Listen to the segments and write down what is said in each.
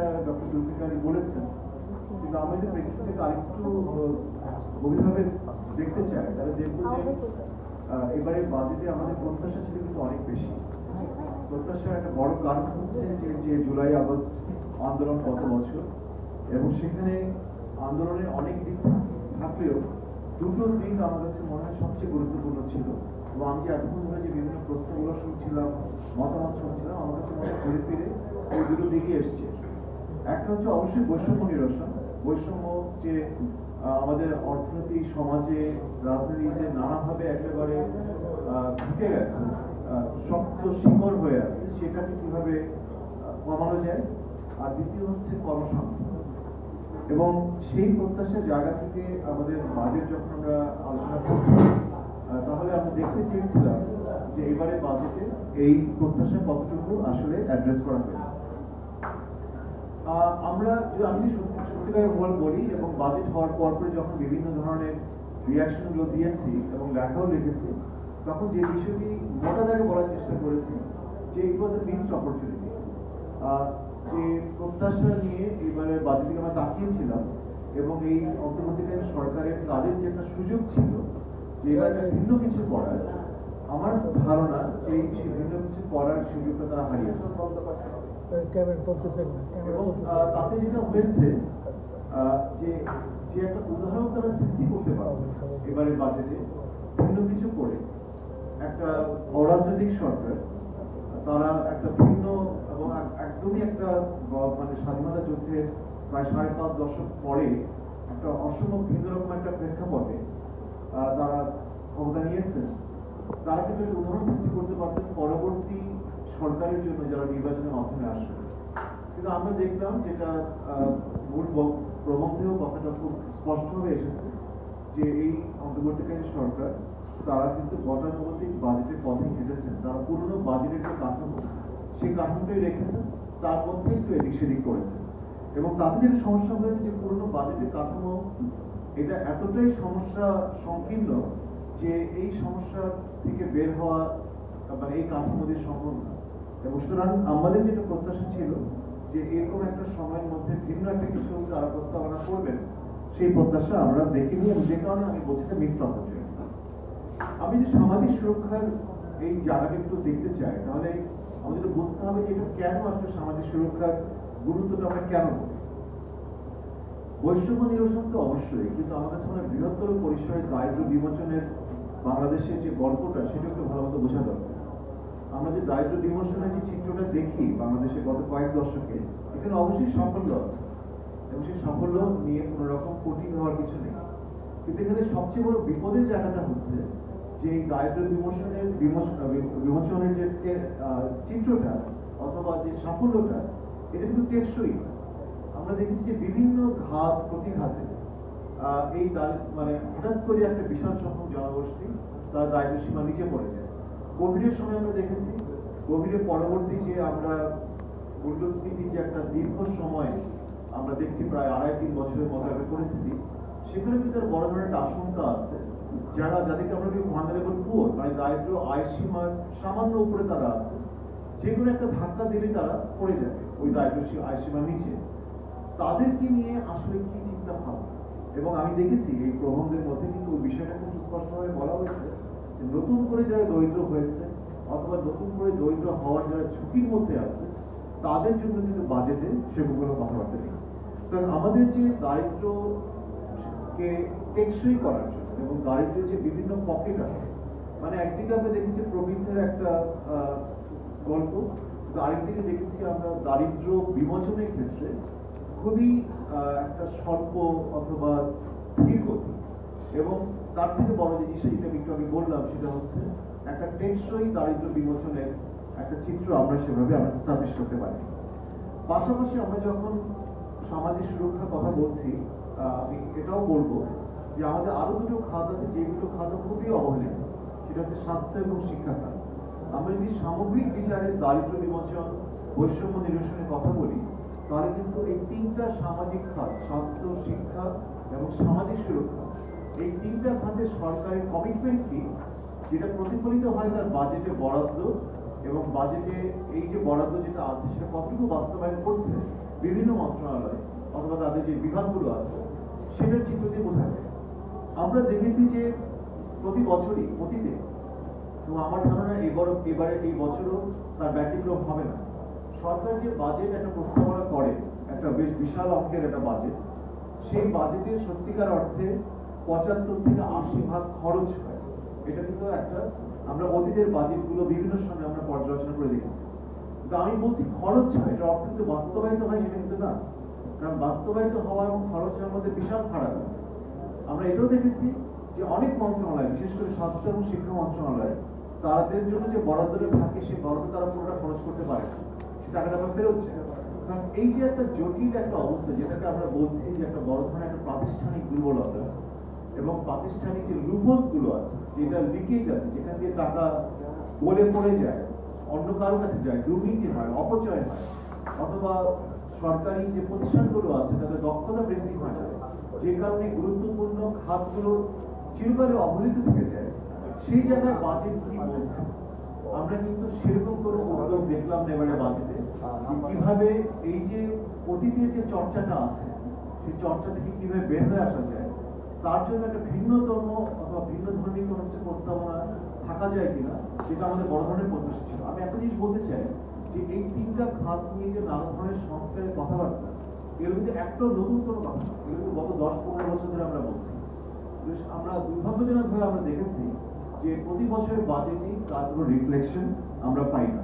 যেটা ডক্টর জুলফিকারি বলেছেন কিন্তু আমরা যদি প্রেক্ষিতটাকে আরেকটু গভীরভাবে দেখতে চাই। তাহলে দেখব যে এবারে বাজেটে আমাদের প্রত্যাশা ছিল কিন্তু অনেক বেশি। প্রত্যাশার একটা বড় কারণ হচ্ছে যে যে জুলাই আগস্ট আন্দোলন গত বছর এবং সেখানে আন্দোলনের অনেক দিক থাকলেও দুটো দিক আমার কাছে মনে হয় সবচেয়ে গুরুত্বপূর্ণ ছিল। এবং আমি এতক্ষণ ধরে যে বিভিন্ন প্রশ্নগুলো শুনছিলাম মতামত শুনছিলাম আমার কাছে মনে হয় ঘুরে ফিরে ওই দুটো দিকই এসছে। একটা হচ্ছে অবশ্যই বৈষম্য নিরসন। বৈষম্য যে আমাদের অর্থনীতি, সমাজে, রাজনীতিতে নানাভাবে একেবারে ঢুকে গেছে শক্ত শিকড় হয়ে আছে, সেটাকে কীভাবে কমানো যায়? আর দ্বিতীয় হচ্ছে কর্মসংস্থান। এবং সেই প্রত্যাশার জায়গা থেকে আমাদের বাজেট যখন আমরা আলোচনা করছি তাহলে আমরা দেখতে চেয়েছিলাম যে এবারে বাজেটে এই প্রত্যাশা কতটুকু আসলে অ্যাড্রেস করা হয়েছে। আমরা আমি সত্যিকারের বল বলি এবং বাজেট হওয়ার পর পরে যখন বিভিন্ন ধরনের রিয়াকশনগুলো দিয়েছি এবং লেখাও লিখেছি, তখন যে বিষয়টি মোটা দাগে বলার চেষ্টা করেছি, যে ইট ওয়াজ এ মিসড অপরচুনিটি যে প্রত্যাশা নিয়ে এবারে বাজেটে আমরা তাকিয়েছিলাম এবং এই অন্তর্বর্তীকালীন সরকারের তাদের যে একটা সুযোগ ছিল, যে এবার ভিন্ন কিছু করার, আমার ধারণা যে ভিন্ন কিছু করার সুযোগটা তারা হারিয়েছে। ক্যামেরা চলতেছে না এবং তাতে যেটা হয়েছে যে যে একটা উদাহরণ তারা সৃষ্টি করতে পারবে বাজেটে ভিন্ন কিছু করে। একটা অরাজনৈতিক সরকার তারা একটা ভিন্ন এবং একদমই একটা মানে স্বাধীনতা যুদ্ধের প্রায় সাড়ে পাঁচ দশক পরে একটা অসম্ভব ভিন্ন রকম একটা প্রেক্ষাপটে তারা ক্ষমতা নিয়েছেন। তারা কিন্তু একটা উদাহরণ সৃষ্টি করতে পারতেন পরবর্তী সরকারের জন্য যারা নির্বাচনের মাধ্যমে আসবে। কিন্তু আমরা দেখলাম যেটা মূল প্রবন্ধেও কথাটা খুব স্পষ্টভাবে এসেছে যে এই অন্তর্বর্তীকালীন সরকার, তারা কিন্তু গতানুগতিক বাজেটের পথে হেঁটেছেন। তারা পুরনো বাজেটের যে কাঠামো, সেই কাঠামোটাই রেখেছেন, তার মধ্যে একটু এদিক সেদিক করেছেন। এবং তাদের যেটা সমস্যা হয়েছে যে পুরনো বাজেটের কাঠামো, এটা এতটাই সমস্যা সংকীর্ণ যে এই সমস্যা থেকে বের হওয়া মানে এই কাঠামো দিয়ে সম্ভব না। এবং সুতরাং আমাদের যেটা প্রত্যাশা ছিল যে এরকম একটা সময়ের মধ্যে ভিন্ন একটা কিছু তারা প্রস্তাবনা করবেন, সেই প্রত্যাশা আমরা দেখিনি এবং যে কারণে আমি বলছি যে মিস আমি যদি সামাজিক সুরক্ষার এই জায়গাটা একটু দেখতে চাই, তাহলে আমাদের বুঝতে হবে যে এটা কেন আসলে সামাজিক সুরক্ষার গুরুত্বটা আমরা কেন বলি? বৈষম্য নিরসন তো অবশ্যই, কিন্তু আমার কাছে মনে বৃহত্তর পরিসরে দারিদ্র বিমোচনের বাংলাদেশের যে গল্পটা, সেটা একটু ভালো মতো বোঝা দরকার। আমরা যে দারিদ্র বিমোচনের যে চিত্রটা দেখি বাংলাদেশে গত কয়েক দশকে, এখানে অবশ্যই সাফল্য আছে। এবং সেই সাফল্য নিয়ে কোনো রকম কঠিন হওয়ার কিছু নেই। কিন্তু এখানে সবচেয়ে বড় বিপদের জায়গাটা হচ্ছে যে এই দারিদ্র বিমোচনের বিমোচনের যে চিত্রটা অথবা যে সাফল্যটা, এটা কিন্তু টেকসই। আমরা দেখেছি যে বিভিন্ন ঘাত, প্রতিঘাতে এই মানে হঠাৎ করে একটা বিশাল সংখ্যক জনগোষ্ঠী তার দারিদ্র সীমা নিচে পড়ে যায়। কোভিডের সময় আমরা দেখেছি কোভিডের পরবর্তী যে আমরা মূল্যস্ফীতির যে একটা দীর্ঘ সময় আমরা দেখছি প্রায় আড়াই তিন বছরের মতো একটা পরিস্থিতি, সেখানে কিন্তু বড় ধরনের আশঙ্কা আছে, যারা, যাদেরকে আমরা ভান্ডারেবল পুয়ার মানে দারিদ্র আয় সীমার সামান্য উপরে তারা আছে যে কোনো একটা ধাক্কা দিলে তারা পড়ে যাবে ওই দারিদ্র আয় সীমার নিচে। তাদেরকে নিয়ে আসলে কি চিন্তা ভাবনা? এবং আমি দেখেছি এই প্রবন্ধের মধ্যে কিন্তু ওই বিষয়টা খুব সুস্পষ্টভাবে বলা হয়েছে নতুন করে যারা দরিদ্র হয়েছে অথবা নতুন করে দরিদ্র হওয়ার যারা ঝুঁকির মধ্যে আছে, তাদের জন্য কিন্তু বাজেটে সেগুলো কথাবার্তা নেই কারণ আমাদের যে দারিদ্র কে টেকসই করার জন্য এবং দারিদ্র্যের যে বিভিন্ন পকেট আছে মানে একদিকে আমরা দেখেছি প্রবৃদ্ধের একটা গল্প আরেকদিকে দেখেছি আমরা দারিদ্র বিমোচনের ক্ষেত্রে খুবই একটা স্বল্প অথবা ধীর গতি এবং তার থেকে বড় যে জিনিস যেটা আমি একটু আগে বললাম, সেটা হচ্ছে একটা টেকসই দারিদ্র বিমোচনের একটা চিত্র আমরা সেভাবে আমরা স্টাবলিশ করতে পারি। পাশাপাশি আমরা যখন সামাজিক সুরক্ষার কথা বলছি আমি এটাও বলব যে আমাদের আরও দুটো খাত আছে যেগুলো খাত খুবই অবহেলিত। সেটা হচ্ছে স্বাস্থ্য এবং শিক্ষা খাত। আমরা যদি সামগ্রিক বিচারে দারিদ্র বিমোচন, বৈষম্য নিরসনের কথা বলি, তাহলে কিন্তু এই তিনটা সামাজিক খাত, স্বাস্থ্য, শিক্ষা এবং সামাজিক সুরক্ষা এই তিনটা খাতে সরকারের কমিটমেন্ট কি? যেটা প্রতিফলিত হয় তার বাজেটে বরাদ্দ এবং বাজেটে এই যে বরাদ্দ যেটা আছে, সেটা কতটুকু বাস্তবায়ন করছে বিভিন্ন মন্ত্রণালয় অথবা তাদের যে বিভাগগুলো আছে, সেটার চিত্র দিয়ে বোঝা আমরা দেখেছি যে প্রতি বছরই, অতীতে এবং আমার ধারণা এবার এবারে এই বছরও তার ব্যতিক্রম হবে না। সরকার যে বাজেট একটা প্রস্তাবনা করে, একটা বেশ বিশাল অঙ্কের একটা বাজেট সেই বাজেটের সত্যিকার অর্থে পঁচাত্তর থেকে আশি ভাগ খরচ হয়। এটা কিন্তু একটা, আমরা অতীতের বাজেটগুলো বিভিন্ন সময় আমরা পর্যালোচনা করে দেখেছি। কিন্তু আমি বলছি খরচ হয় এটা অর্থ কিন্তু বাস্তবায়িত হয়, সেটা কিন্তু না। কারণ বাস্তবায়িত হওয়া এবং খরচ হওয়ার মধ্যে বিশাল ফারাক আছে। আমরা এটাও দেখেছি যে অনেক মন্ত্রণালয়, বিশেষ করে স্বাস্থ্য এবং শিক্ষা মন্ত্রণালয়, তাদের জন্য যে বরাদ্দটা থাকে, সেই বরাদ্দ তারা পুরোটা খরচ করতে পারে না। সে টাকাটা আবার যায় কারণ এই যে একটা জটিল একটা অবস্থা, যেটাকে আমরা বলছি যে একটা বড় ধরনের একটা প্রাতিষ্ঠানিক দুর্বলতা এবং প্রাতিষ্ঠানিক যে লুপোলসগুলো আছে, যেটা লিকেজ আছে, যেখান দিয়ে টাকা গলে পড়ে যায়, অন্য কারও কাছে যায়, দুর্নীতি হয়, অপচয় হয়, অথবা সরকারি যে প্রতিষ্ঠানগুলো আছে, তাদের দক্ষতা বৃদ্ধি হয় না যে কারণে গুরুত্বপূর্ণ খাতগুলো চিরকালে অবহেলিত থেকে যায়। সেই জায়গায় বাজেট কি বলছে? আমরা কিন্তু সেরকম কোনো উদ্যোগ দেখলাম না এবারে বাজেটে। কীভাবে এই যে অতীতের যে চর্চাটা আছে, সেই চর্চা থেকে কীভাবে বের হয়ে আসা যায় তার জন্য একটা ভিন্নতম অথবা ভিন্ন ধর্মী কোনো কিছু প্রস্তাবনা থাকা যায় কিনা যেটা আমাদের বড় ধরনের প্রত্যাশা ছিল। আমি একটা জিনিস বলতে চাই যে এই তিনটা খাত নিয়ে যে নানা ধরনের সংস্কারের কথাবার্তা এগুলো কিন্তু একটা নতুন কোনো কথা। এগুলো কিন্তু গত দশ পনেরো বছর ধরে আমরা বলছি। আমরা দুর্ভাগ্যজনক ভাবে আমরা দেখেছি যে প্রতি বছরের বাজেটে তার কোনো রিফ্লেকশন আমরা পাই না।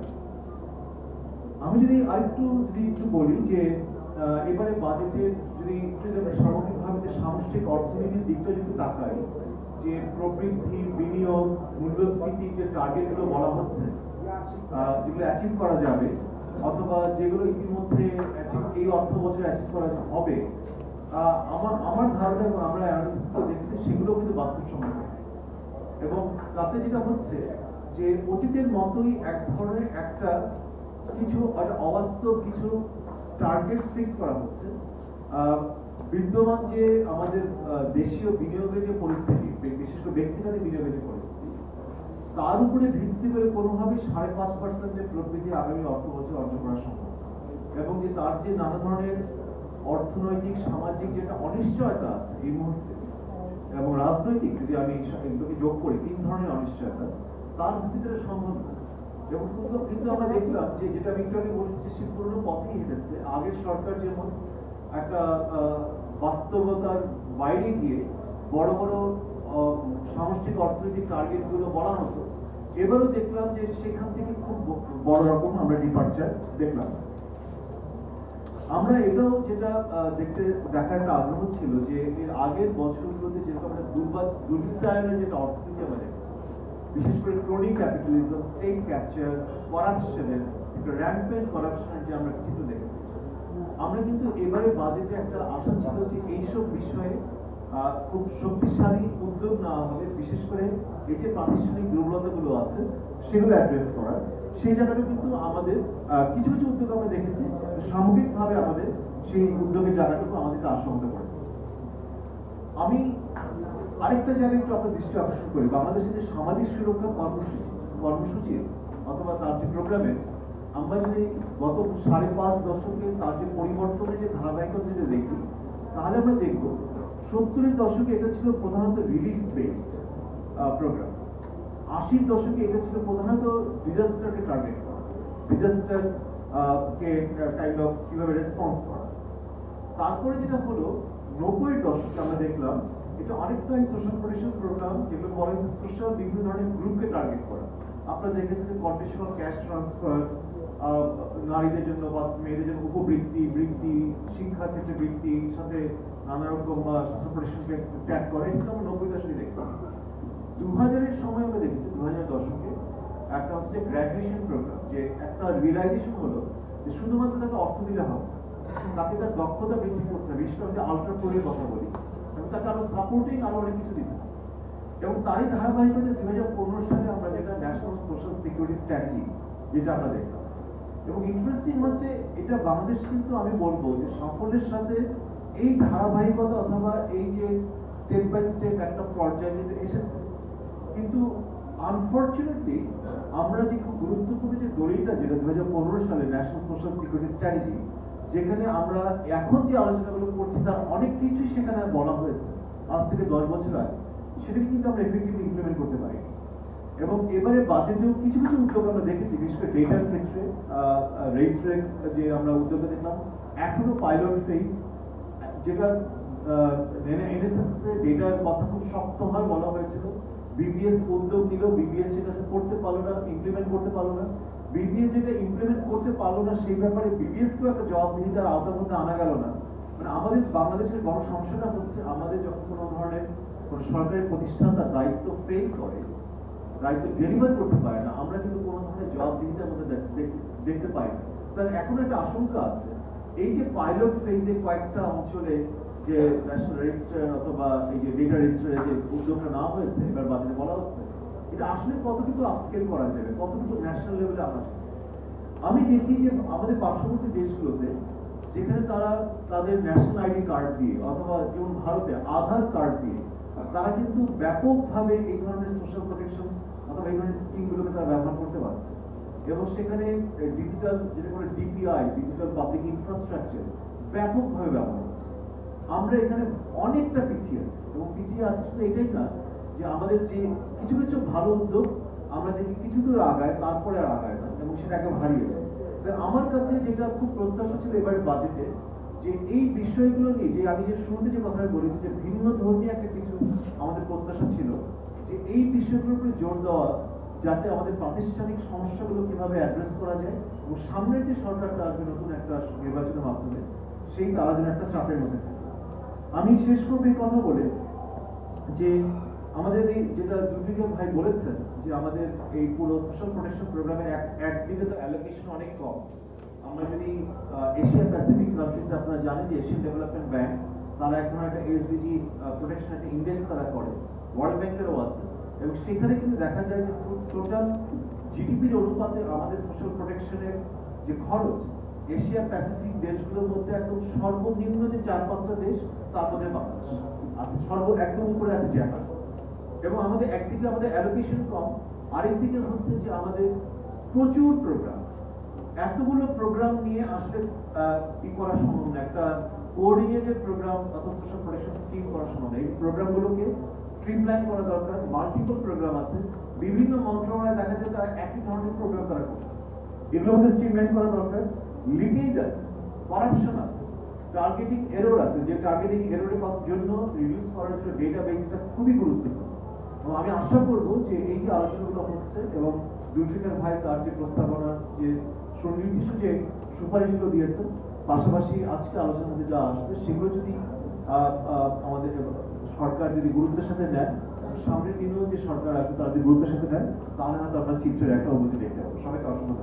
আমি যদি আরেকটু, যদি একটু বলি যে এবারে বাজেটে যদি সামষ্টিক অর্থনীতির দিকটা যদি তাকাই যে প্রবৃদ্ধি, বিনিয়োগ, মূল্যস্ফীতির যে টার্গেটগুলো বলা হচ্ছে যেগুলো অ্যাচিভ করা যাবে, অথবা যেগুলো ইতিমধ্যে এই অর্থ বছরে অ্যাচিভ করা হবে আমার আমার ধারণা এবং আমরা অ্যানালিসিস দেখেছি, সেগুলো কিন্তু বাস্তবসম্মত। এবং তাতে যেটা হচ্ছে যে অতীতের মতোই এক ধরনের একটা কিছু অবাস্তব কিছু টার্গেট ফিক্স করা হচ্ছে বিদ্যমান যে আমাদের দেশীয় বিনিয়োগের যে পরিস্থিতি বিশেষ করে ব্যক্তিগত বিনিয়োগের যে পরিস্থিতি, তার উপরে ভিত্তি করে কোনোভাবেই সাড়ে পাঁচ পার্সেন্টের প্রবৃদ্ধি আগামী অর্থ বছর অর্জন করা সম্ভব এবং যে তার যে নানা ধরনের অর্থনৈতিক, সামাজিক যেটা অনিশ্চয়তা আছে এই মুহূর্তে, এবং রাজনৈতিক, যদি আমি এগুলোকে যোগ করি, তিন ধরনের অনিশ্চয়তা, তার ভিত্তিতে সম্ভব না। এবং কিন্তু আমরা দেখলাম যে, যেটা আমি একটু আগে বলেছি সে পুরোনো পথেই হেঁটেছে, আগের সরকার যেমন একটা বাস্তবতার বাইরে গিয়ে বড় বড় সামষ্টিক অর্থনৈতিক টার্গেটগুলো বলা হতো এবারও দেখলাম যে সেখান থেকে খুব বড় রকম আমরা ডিপার্চার দেখলাম। আমরা এটাও যেটা দেখতে দেখার একটা আগ্রহ ছিল যে এর আগের বছরগুলোতে যেরকম একটা দুর্বা দুর্বৃত্তায়নের যেটা অর্থনীতি আমরা বিশেষ করে ক্রোনিক ক্যাপিটালিজম স্টেট ক্যাপচার করাপশনের একটা র্যাম্পেন্ট করাপশনের যে আমরা চিত্র দেখেছি আমরা কিন্তু এবারে বাজেটে একটা আশা ছিল যে এইসব বিষয়ে খুব শক্তিশালী উদ্যোগ নেওয়া হবে। বিশেষ করে এই যে প্রাতিষ্ঠানিক দুর্বলতাগুলো আছে, সেগুলো অ্যাড্রেস করার। সেই জায়গাটা কিন্তু আমাদের কিছু কিছু উদ্যোগ আমরা দেখেছি। সামগ্রিকভাবে আমাদের সেই উদ্যোগের জায়গাটুকু আমাদেরকে আশঙ্কা করে আমি আরেকটা জায়গায় একটু আপনার দৃষ্টি আকর্ষণ করি। বাংলাদেশের যে সামাজিক সুরক্ষা কর্মসূচি কর্মসূচির অথবা তার যে প্রোগ্রামে আমরা যদি গত সাড়ে পাঁচ দশকে তার যে পরিবর্তনের যে ধারাবাহিকতা যদি দেখি, তাহলে আমরা দেখব সত্তরের দশকে এটা ছিল প্রধানত রিলিফ বেসড প্রোগ্রাম আশির দশকে এটা ছিল প্রধানত ডিজাস্টারকে টার্গেট করা ডিজাস্টার কে কাইন্ড অফ কীভাবে রেসপন্স করা। তারপরে যেটা হলো নব্বই দশকে আমরা দেখলাম, এটা অনেকটাই সোশ্যাল প্রোটেকশন প্রোগ্রাম যেগুলো বলে সোশ্যাল বিভিন্ন ধরনের গ্রুপকে টার্গেট করা। আপনারা দেখেছেন যে কন্ডিশনাল ক্যাশ ট্রান্সফার নারীদের জন্য বা মেয়েদের জন্য উপবৃত্তি, বৃত্তি শিক্ষার ক্ষেত্রে বৃত্তি, সাথে নানা রকম প্রোটেকশনকে ট্যাগ করে এটা আমরা নব্বই দশকে দেখলাম দু হাজারের সময় আমরা দেখেছি দু হাজার দশকে একটা হচ্ছে গ্র্যাজুয়েশন প্রোগ্রাম যে একটা রিয়েলাইজেশন হলো যে শুধুমাত্র তাকে অর্থ দিলে হবে তাকে তার দক্ষতা বৃদ্ধি করতে হবে, বিশেষ করে আলট্রা প্রোয়ের কথা বলি, এবং তাকে আরও সাপোর্টিং আরও অনেক কিছু দিতে হবে। এবং তারই ধারাবাহিকতা দুই হাজার পনেরো সালে আমরা যেটা ন্যাশনাল সোশ্যাল সিকিউরিটি স্ট্র্যাটেজি যেটা আমরা দেখলাম এবং ইন্টারেস্টিং হচ্ছে, এটা বাংলাদেশ কিন্তু আমি বলব যে সাফল্যের সাথে এই ধারাবাহিকতা অথবা এই যে স্টেপ বাই স্টেপ একটা পর্যায়ে এসেছে। কিন্তু আনফর্চুনেটলি আমরা যে খুব গুরুত্বপূর্ণ যে দলিলটা, যেটা দু হাজার পনেরো সালে ন্যাশনাল সোশ্যাল সিকিউরিটি স্ট্র্যাটেজি যেখানে আমরা এখন যে আলোচনাগুলো করছি, তার অনেক কিছুই সেখানে বলা হয়েছে। আজ থেকে দশ বছর আগে। সেটাকে কিন্তু আমরা এফেক্টিভলি ইমপ্লিমেন্ট করতে পারি এবং এবারে বাজেটেও কিছু কিছু উদ্যোগ আমরা দেখেছি, বিশেষ করে ডেটার ক্ষেত্রে রেজিস্ট্রেক যে আমরা উদ্যোগে দেখলাম, এখনও পাইলট ফেজ যেটা এনএসএস ডেটার কথা খুব শক্ত হয় বলা হয়েছিল। বিবিএস উদ্যোগ নিল বিবিএস সেটা করতে পারল না ইমপ্লিমেন্ট করতে পারল না। বিবিএস যেটা ইমপ্লিমেন্ট করতে পারল না, সেই ব্যাপারে বিবিএস কেও একটা জবাবদিহিতার আওতার মধ্যে আনা গেল না। মানে আমাদের বাংলাদেশের বড় সমস্যাটা হচ্ছে, আমাদের যখন কোনো ধরনের কোনো সরকারি প্রতিষ্ঠান তার দায়িত্ব ফেল করে দায়িত্ব ডেলিভার করতে পারে না। আমরা কিন্তু কোনো ধরনের দেখ- দেখ- দেখতে পাই না। তার এখন একটা আশঙ্কা আছে। এই যে পাইলট ফেজে কয়েকটা অঞ্চলে যে ন্যাশনাল রেজিস্টার অথবা এই যে ডেটা রেজিস্টারের যে উদ্যোগটা নেওয়া হয়েছে, এবার বাজারে বলা হচ্ছে, এটা আসলে কতটুকু আপস্কেল করা যাবে? কতটুকু ন্যাশনাল লেভেলে আনা যাবে? আমি দেখি যে আমাদের পার্শ্ববর্তী দেশগুলোতে যেখানে তারা তাদের ন্যাশনাল আইডি কার্ড দিয়ে অথবা যেমন ভারতে আধার কার্ড দিয়ে, তারা কিন্তু ব্যাপকভাবে এই ধরনের সোশ্যাল প্রোটেকশন এই ধরনের স্কিমগুলোকে তারা ব্যবহার করতে পারছে। এবং সেখানে ডিজিটাল যেটা করে ডিপিআই ডিজিটাল পাবলিক ইনফ্রাস্ট্রাকচার ব্যাপকভাবে ব্যবহার হচ্ছে। আমরা এখানে অনেকটা পিছিয়ে আছি। এবং পিছিয়ে আছি শুধু এটাই না, যে আমাদের যে কিছু কিছু ভালো উদ্যোগ আমরা দেখি কিছু দূর আগায়, তারপরে আর আগায় না, এবং সেটাকে হারিয়ে যায়। আমার কাছে যেটা খুব প্রত্যাশা ছিল এবারে বাজেটে যে এই বিষয়গুলো নিয়ে, যে আমি যে শুরুতে যে কথাটা বলেছি, যে ভিন্ন ধর্মী একটা কিছু আমাদের প্রত্যাশা যে এই বিষয়গুলোর উপরে জোর দেওয়া যাতে আমাদের প্রাতিষ্ঠানিক সমস্যাগুলো কীভাবে অ্যাড্রেস করা যায় এবং সামনের যে সরকারটা আসবে নতুন একটা নির্বাচনের মাধ্যমে, সেই তারা যেন একটা চাপের মধ্যে থাকে। আমি শেষ করব এই কথা বলে যে আমাদের এই যেটা জুলফিকার ভাই বলেছেন যে আমাদের এই পুরো সোশ্যাল প্রোটেকশন প্রোগ্রামের এক, একদিকে তো অ্যালোকেশন অনেক কম। আমরা যদি এশিয়া প্যাসিফিক কান্ট্রিজ আপনারা জানেন যে এশিয়ান ডেভেলপমেন্ট ব্যাংক তারা এখন একটা এসডিজি প্রোটেকশন একটা ইন্ডেক্স তারা করে। ওয়ার্ল্ড ব্যাংকেরও আছে। এবং সেখানে কিন্তু দেখা যায় যে টোটাল জিডিপির অনুপাতে আমাদের সোশ্যাল প্রোটেকশনের যে খরচ এশিয়া প্যাসিফিক দেশগুলোর মধ্যে একদম সর্বনিম্ন যে চার পাঁচটা দেশ, তার মধ্যে বাংলাদেশ আছে। সর্ব একদম উপরে আছে জাপান এবং আমাদের একদিকে আমাদের অ্যালোকেশন কম, আরেকদিকে হচ্ছে যে আমাদের প্রচুর প্রোগ্রাম এতগুলো প্রোগ্রাম নিয়ে আসলে কি করা সম্ভব না। একটা কোঅর্ডিনেটেড প্রোগ্রাম অথবা সোশ্যাল প্রোটেকশন স্কিম করা সম্ভব না। এই প্রোগ্রামগুলোকে স্ট্রিমলাইন করা দরকার মাল্টিপল প্রোগ্রাম আছে, বিভিন্ন মন্ত্রণালয়ে দেখা যায় তারা একই ধরনের প্রোগ্রাম তারা করছে। এগুলো আমাদের স্ট্রিমলাইন করা দরকার লিকেজ আছে করাপশন আছে টার্গেটিং এরর আছে, যে টার্গেটিং এররের জন্য রিডিউস করার জন্য ডেটা বেসটা খুবই গুরুত্বপূর্ণ। আমি আশা করব যে এই যে আলোচনাগুলো হচ্ছে এবং জুলফিকার ভাই তার যে প্রস্তাবনা, যে সুনির্দিষ্ট যে সুপারিশগুলো দিয়েছেন, পাশাপাশি আজকে আলোচনাতে যা আসবে, সেগুলো যদি আমাদের সরকার যদি গুরুত্বের সাথে নেয় সামনের দিনেও যে সরকার আসবে তারা যদি গুরুত্বের সাথে দেয়, তাহলে হয়তো আমরা চিত্রের একটা অবধি দেখতে পাবো। সবাইকে অসংখ্য